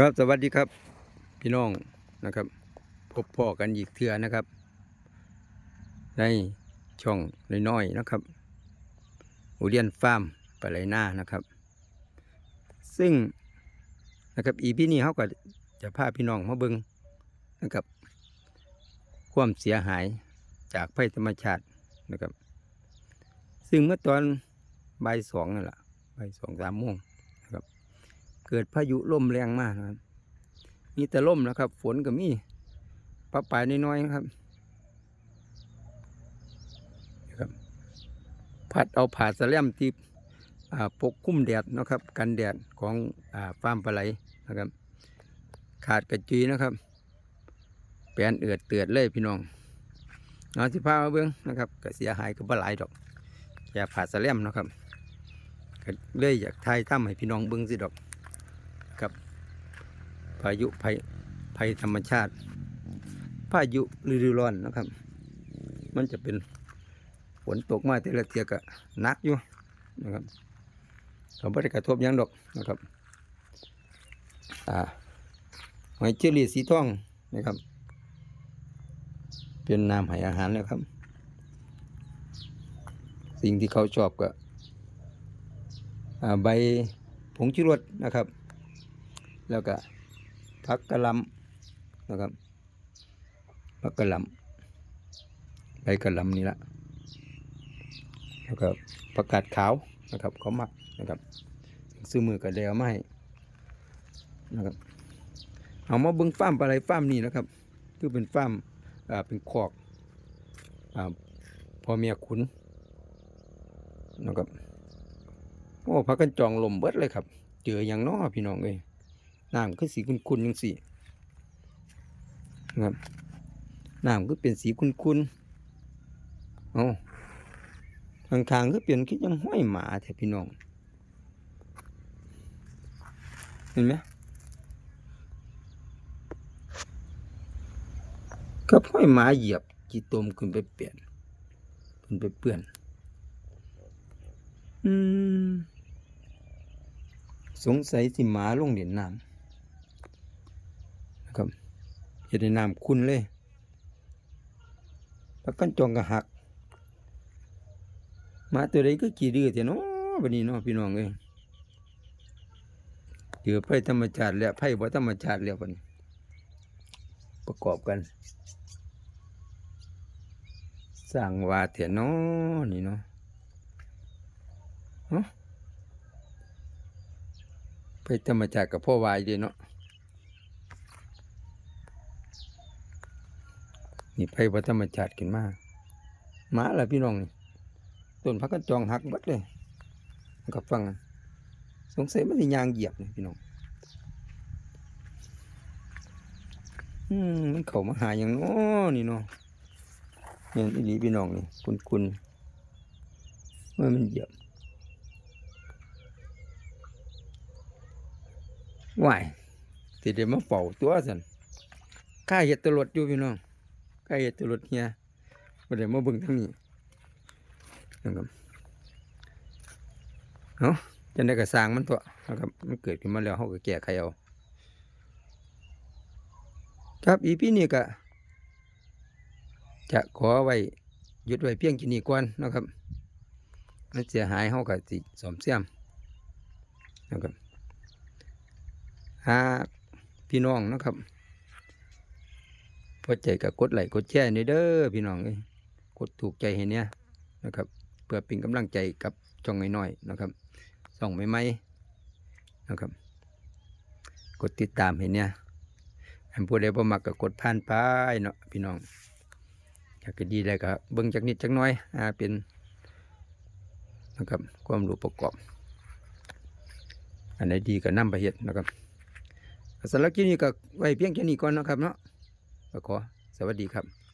ครับสวัสดีครับ พี่น้องนะครับ พบพ่อกันอีกเทือนะครับ ในช่องน้อยๆนะครับอุเรียนฟาร์มปลาไหลนานะครับ ซึ่งนะครับอีพี่นี้เขาก็จะพาพี่น้องมาเบิงนะครับ ความเสียหายจากภัยธรรมชาตินะครับ ซึ่งเมื่อตอนบ่ายสองนั่นแหละบ่ายสองสามโมง เกิดพายุลมแรงมากนะครับมีแต่ลมนะครับ ฝนก็มีปะปลายน้อยๆนะครับนะครับ พัดเอาผาสแลมที่ปกคุ้มแดดนะครับ กันแดดของอ่าฟาร์มปลาไหลนะครับ ขาดกระจุยนะครับ แปลนเอือดเตือดเลยพี่น้องเอาสิพามาเบิ้องนะครับก็เสียหายก็บ่หลายดอกแค่ผาสแลมนะครับก็เลยอยากทายถ้ำให้พี่น้องเบิ้องสิดอก ครับพายุภัยภัยธรรมชาติ พายุฤดูร้อนนะครับ มันจะเป็นฝนตกมาแต่ละเทียก็นักอยู่นะครับเขาไม่ได้กระทบยังดอกนะครับอ่าหอยเชอรี่สีทองนะครับ เป็นน้ำให้อาหารแล้วครับ สิ่งที่เขาชอบก็ใบผงชูรสนะครับ แล้วก็ผักกระลำนะครับผักกระลำใบกระลำนี่ละแล้วก็ผักกาดขาวนะครับเขามักนะครับซื้อมือกับเดวมาให้นะครับเอามาเบิ้งฟ้ามปลาไหลฟามนี่นะครับคือเป็นฟ้ามอ่าเป็นคอกอ่าพอเมียขุนนะครับโอ้พักกันจองลมเบิดเลยครับ เจออย่างน้อพี่น้องเอ้ย น้ำคือสีคุ้นๆยังสีนะครับน้ำก็เป็นสีคุ้นๆเอาทางทางก็เปลี่ยนคิดยังห้อยหมาแถพี่น้อง เห็นไหมก็ห้อยหมาเหยียบจีตมขึ้นไปเปลี่ยนขึ้นไปเปื่อน อืม สงสัยสิหมาลงเด่นน้ำนะครับ เห็นในน้ำคุณเลยแล้วกันจองกระหัก มาตัวใดก็กี่ดื้อเถอะเนาะบัดนี้เนาะพี่น้องเอ้ยเดือไผ่ธรรมชาติแล้วไผ่บ่ธรรมชาติแล้วบัดนี้ประกอบกัน สร้างวาเถอะเนาะนี่เนาะเนาะไปธรรมชาติกับพ่อวายดีเนาะ นี่ไปวัธรรมชาติขึ้นมาหมาละพี่น้องนี่ต้นพักกันจองหักบัดเลยกับฟังสงสัยมันสิยางเหยียบนี่พี่น้องอืมมันเข้ามาหาอย่างน้อนี่เนาะเนี่ยอีหลีพี่น้องนี่คุณคุณเมื่อมันเหยียบว่ายสิเดี๋ยวมาเฝ้าตัวสันข้าเห็ดตลอดอยู่พี่น้อง ข้าเห็ดตลอดเฮียบ่ได้มาเบิ่งทางนี้นะครับเอาจังได้ก็สร้างมันตัวนะครับมันเกิดขึ้นมาแล้วเขาก็แก้ไขเอาครับอีพีนี้ก็จะขอไว้หยุดไว้เพียงแค่นี้ก่อนนะครับมันเสียหายเขาก็สิสมเสียมนะครับหากพี่น้องนะครับ พอใจก็กดไลค์กดแชร์ในเด้อพี่น้องเอ้ยกดถูกใจให้เนี่ยนะครับเพื่อเป็นกำลังใจกับช่องน้อยๆนะครับช่องใหม่ๆนะครับ กดติดตามให้เนี่ยอันผู้ใดบ่มักก็กดผ่านไปเนาะพี่น้องอยากจะดีได้ก็เบิ่งจักนิดจักน้อยอ่าเป็นนะครับความรู้ประกอบ อันไหนดีก็นำไปเฮ็ดนะครับสำหรับคลิปนี้ก็ไว้เพียงแค่นี้ก่อนนะครับเนาะ ก็ขอสวัสดีครับ